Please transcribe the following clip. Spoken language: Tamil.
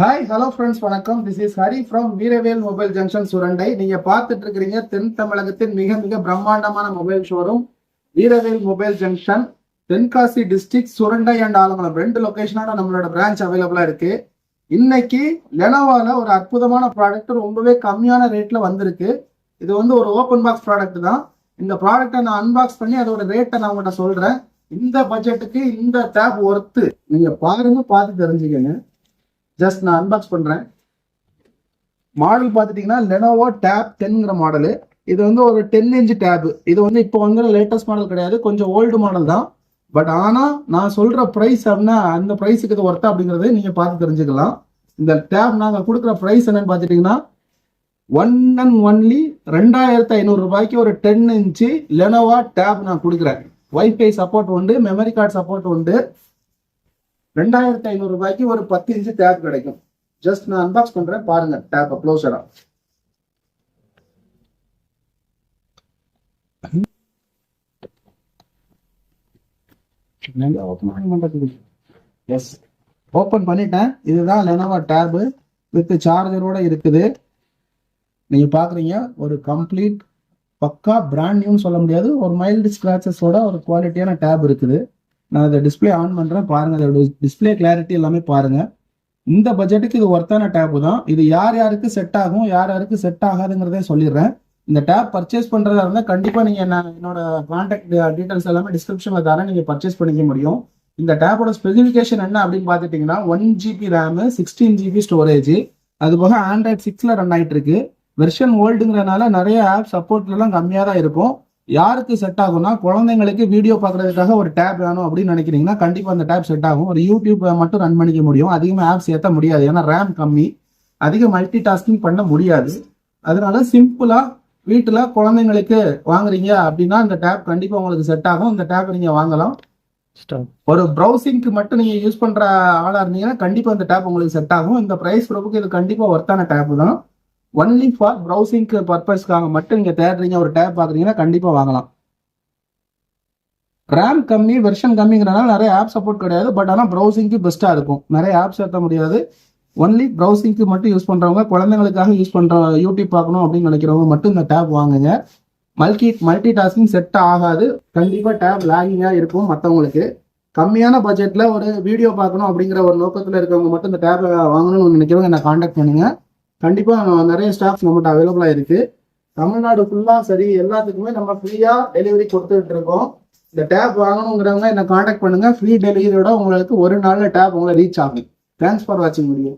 ஹாய் ஹலோ ஃப்ரெண்ட்ஸ் வணக்கம். This is Hari from Veeravel mobile junction Surandai நீங்க பார்த்துட்டு இருக்கிறீங்க தென் தமிழகத்தின் மிக மிக பிரம்மாண்டமான mobile showroom Veeravel mobile junction Tenkasi district Surandai and Alangulam ரெண்டு லொகேஷனோட நம்மளோட பிரான்ச் அவைலபிளா இருக்கு. இன்னைக்கு லெனோவால ஒரு அற்புதமான ப்ராடக்ட் ரொம்பவே கம்மியான ரேட்ல வந்திருக்கு. இது வந்து ஒரு ஓப்பன் பாக்ஸ் ப்ராடக்ட் தான். இந்த ப்ராடக்ட்டை நான் அன்பாக்ஸ் பண்ணி அதோட ரேட்டை நான் உங்கள்கிட்ட சொல்றேன். இந்த பட்ஜெட்டுக்கு இந்த டேப் ஒர்த்து நீங்க பாருங்க பார்த்து தெரிஞ்சுக்கங்க. ஜஸ்ட் நான் அன்பாக்ஸ் பண்ணுறேன் மாடல் பார்த்துட்டிங்கன்னா லெனோவோ டேப் டென்ங்கிற மாடலு இது வந்து ஒரு டென் இன்ச் டேபு இது வந்து இப்போ வந்து லேட்டஸ்ட் மாடல் கிடையாது. கொஞ்சம் ஓல்டு மாடல் தான். பட் ஆனால் நான் சொல்கிற ப்ரைஸ் அப்படின்னா அந்த ப்ரைஸுக்கு இது ஒர்த்தா அப்படிங்கறத நீங்கள் பார்த்து தெரிஞ்சுக்கலாம். இந்த டேப் நாங்கள் கொடுக்குற ப்ரைஸ் என்னன்னு பார்த்துட்டிங்கன்னா ஒன் அண்ட் ஒன்லி ரெண்டாயிரத்தி ஐநூறு ரூபாய்க்கு ஒரு டென் இன்ச்சு லெனோவா டேப் நான் கொடுக்குறேன். வைஃபை சப்போர்ட் உண்டு மெமரி கார்டு சப்போர்ட் உண்டு. ரெண்டாயிரத்தி ஐநூறு ரூபாய்க்கு ஒரு பத்து இன்ச்சு டேப் கிடைக்கும். ஜஸ்ட் நான் அன்பாக்ஸ் பண்றேன் பாருங்க டேப் க்ளோஸரா எஸ் ஓப்பன் பண்ணிட்டேன். இதுதான் லெனோவா டேபு வித் சார்ஜரோட இருக்குது. நீங்க பாக்குறீங்க ஒரு கம்ப்ளீட் பக்கா பிராண்ட் நியூன்னு சொல்ல முடியாது. ஒரு மைல்டு ஸ்கிராச்சஸோட ஒரு குவாலிட்டியான டேப் இருக்குது. நான் அதை டிஸ்ப்ளே ஆன் பண்ணுறேன் பாருங்கள் அதோட டிஸ்ப்ளே கிளாரிட்டி எல்லாமே பாருங்கள் இந்த பட்ஜெட்டுக்கு இது ஒர்த்தான டேப்பு தான். இது யார் யாருக்கு செட் ஆகும் யார் யாருக்கு செட் ஆகாதுங்கிறதே சொல்லிடுறேன். இந்த டேப் பர்ச்சேஸ் பண்ணுறதா இருந்தால் கண்டிப்பாக நீங்கள் என்ன என்னோட கான்டாக்ட் டீட்டெயில்ஸ் எல்லாமே டிஸ்கிரிப்ஷனில் தரேன் நீங்கள் பர்ச்சேஸ் பண்ணிக்க முடியும். இந்த டேப்போட ஸ்பெசிஃபிகேஷன் என்ன அப்படின்னு பார்த்துட்டிங்கன்னா one GB RAM sixteen GB storage அது போக ஆண்ட்ராய்ட் சிக்ஸில் ரன் ஆகிட்டு இருக்கு வெர்ஷன் ஓல்டுங்கிறனால நிறைய ஆப் சப்போர்ட்லாம் கம்மியாக தான் இருக்கும். யாருக்கு செட் ஆகும்னா குழந்தைங்களுக்கு வீடியோ பார்க்கறதுக்காக ஒரு டேப் வேணும் அப்படின்னு நினைக்கிறீங்கன்னா கண்டிப்பாக அந்த டேப் செட் ஆகும். ஒரு யூடியூப் மட்டும் ரன் பண்ணிக்க முடியும். அதிகமாக ஆப்ஸ் ஏற்ற முடியாது. ஏன்னா ரேம் கம்மி. அதிக மல்டி டாஸ்கிங் பண்ண முடியாது. அதனால சிம்பிளா வீட்டில் குழந்தைங்களுக்கு வாங்குறீங்க அப்படின்னா இந்த டேப் கண்டிப்பாக உங்களுக்கு செட் ஆகும். இந்த டேப் நீங்கள் வாங்கலாம். ஒரு ப்ரௌசிங்க்கு மட்டும் நீங்கள் யூஸ் பண்ணுற ஆளாக இருந்தீங்கன்னா கண்டிப்பாக இந்த டேப் உங்களுக்கு செட் ஆகும். இந்த ப்ரைஸ் ப்ரொப்புக்கு இது கண்டிப்பாக ஒர்த்தான டேப் தான். ஒன்லி ஃபார் ப்ரௌசிங்க்கு பர்பஸ்க்காக மட்டும் நீங்கள் தேடுறீங்க ஒரு டேப் பார்க்குறீங்கன்னா கண்டிப்பாக வாங்கலாம். ரேம் கம்மி வெர்ஷன் கம்மிங்கிறனால நிறைய ஆப் சப்போர்ட் கிடையாது பட் ஆனால் ப்ரௌசிங்க்கு பெஸ்ட்டாக இருக்கும். நிறைய ஆப்ஸ் ஏற்ற முடியாது. ஒன்லி ப்ரௌசிங்க்கு மட்டும் யூஸ் பண்ணுறவங்க குழந்தைங்களுக்காக யூஸ் பண்ணுற யூடியூப் பார்க்கணும் அப்படின்னு நினைக்கிறவங்க மட்டும் இந்த டேப் வாங்குங்க. மல்டி மல்டி டாஸ்கிங் செட் ஆகாது. கண்டிப்பாக டேப் லாகிங்காக இருக்கும் மற்றவங்களுக்கு கம்மியான பட்ஜெட்டில் ஒரு வீடியோ பார்க்கணும் அப்படிங்கிற ஒரு நோக்கத்தில் இருக்கவங்க மட்டும் இந்த டேப் வாங்கணும்னு நினைக்கிறவங்க என்ன காண்டாக்ட் பண்ணுங்கள் கண்டிப்பாக நிறைய ஸ்டாஃப்ஸ் நம்மகிட்ட அவைலபிளாக இருக்கு தமிழ்நாடு ஃபுல்லாக சரி எல்லாத்துக்குமே நம்ம ஃப்ரீயாக டெலிவரி கொடுத்துட்டு இருக்கோம். இந்த டேப் வாங்கணுங்கிறவங்க என்ன காண்டாக்ட் பண்ணுங்க. ஃப்ரீ டெலிவரியோட உங்களுக்கு ஒரு நாளில் டேப் உங்களை ரீச் ஆகும். தேங்க்ஸ் ஃபார் வாட்சிங் வீடியோ